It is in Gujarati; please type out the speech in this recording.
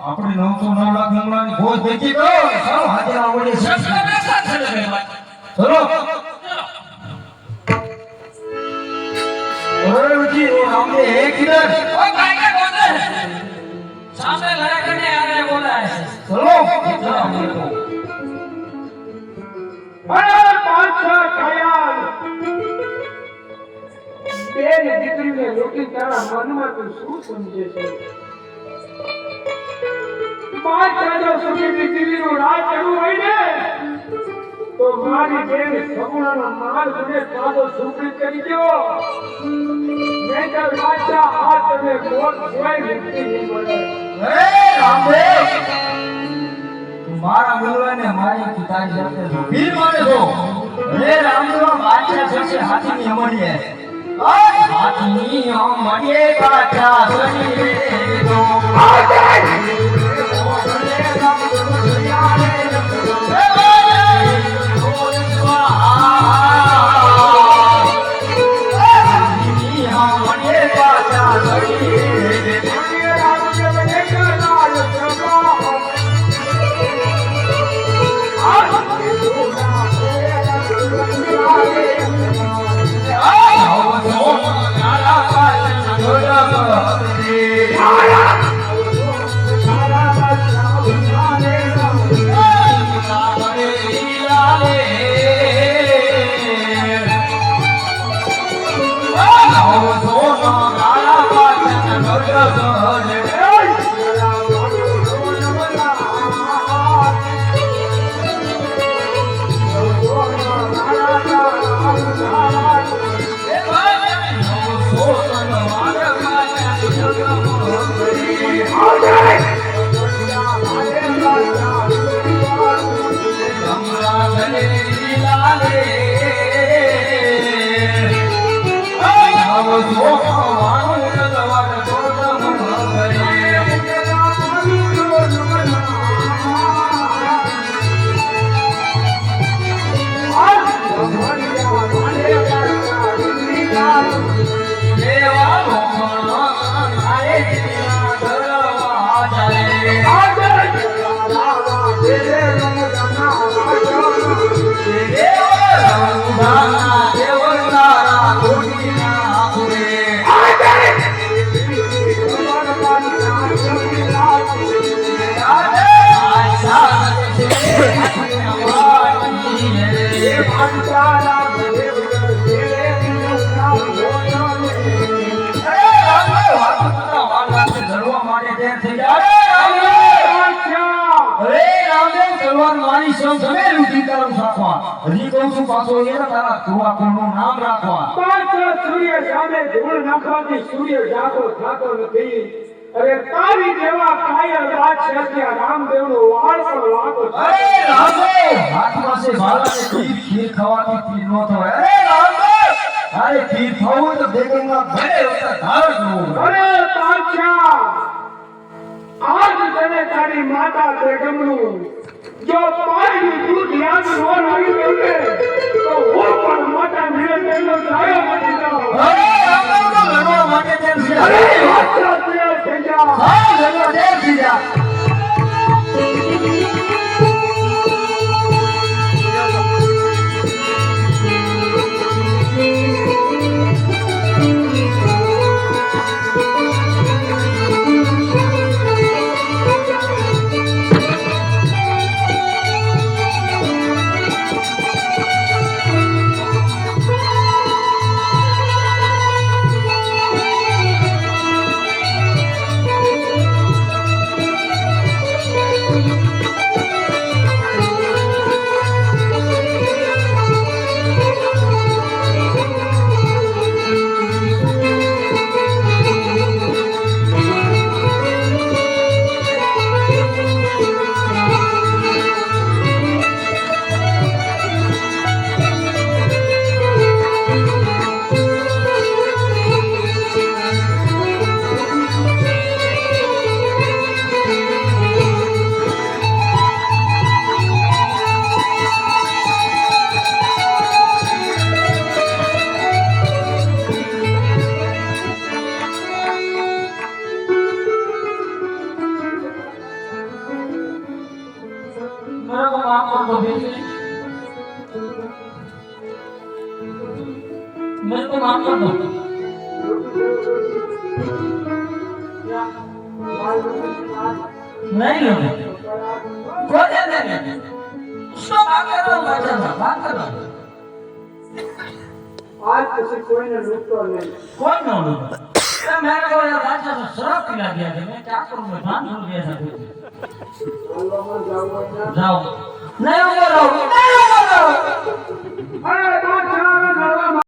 આપણે નવસો નવ લાખ ગમલાની ભોજ દેખી તો સારું હાજર આવડે છે ને ચલો ઓરે ઉજી ઓ રામદે હે ઓ કાઈ કે બોલે. સામે લડા કરને આરે બોલાય ચલો. અરે પાછા ખયાલ બેન દીકરીને લૂંટી તારા મનમાં તું શું સમજે છે? પાંચ વાગ્યા સુધી દીકરીનું રાજ કરવું હોય ને તો મારી બેન સગુણાનો માલ મને તાજો સુપ્રી કરી દો નહીંતર રાજા આ તમે મોત સિવાય મુક્તિ નહીં મળે. હે રામદે તું મારા ગલવાને મારી પિતાજી સાથે જો મારે છો. હે રામદેવ બાદશાહ થશે હાથીની અમડીએ હાથીની અમડીએ બાદશાહ સની રે તો હજી કહું છું પાછો એ તારા ધોવા કુળનું નામ રાખવા. પાછળ સૂર્ય સામે ધૂળ નાખવાથી સૂર્ય જાગો થતો નથી અરે તારી જેવા કાયર રાક્ષસના રામદેવનો વાળ પણ વાગો અરે રામદેવ! હાથમાં છે ભાલાને ખીર ખીર ખાવાથી પીર નો થવાય. અરે રામદેવ! અરે પીર થવું તો બેગમના ઘરે ધાર જોવું. અરે પાછા આજ તને તારી માતા બેગમનું જો પાણી દૂધ યાદ ન લાગ્યું ને તો હું પણ માતા નિરંજનનો સાયો બની જાઉં. લડવા માટે તેમ છે અરે માત્ર તૈયાર થઈ જા. હા લડવા તેમ થઈ જા. મને તો માફ કર દો નહીં. લો કોને દે ને શું માગે તો માગે ના માગે ના આજ પછી કોઈને લૂંટતો નહીં કોઈ ન લૂંટતો મેં કહ્યું રાજા તો સરસ લાગ્યા છે. મેં ચાર કરોડમાં પાંચસો રૂપિયા સાથે જાઓ. નહીં, ઊભો રહો. નહીં, ઊભો રહો.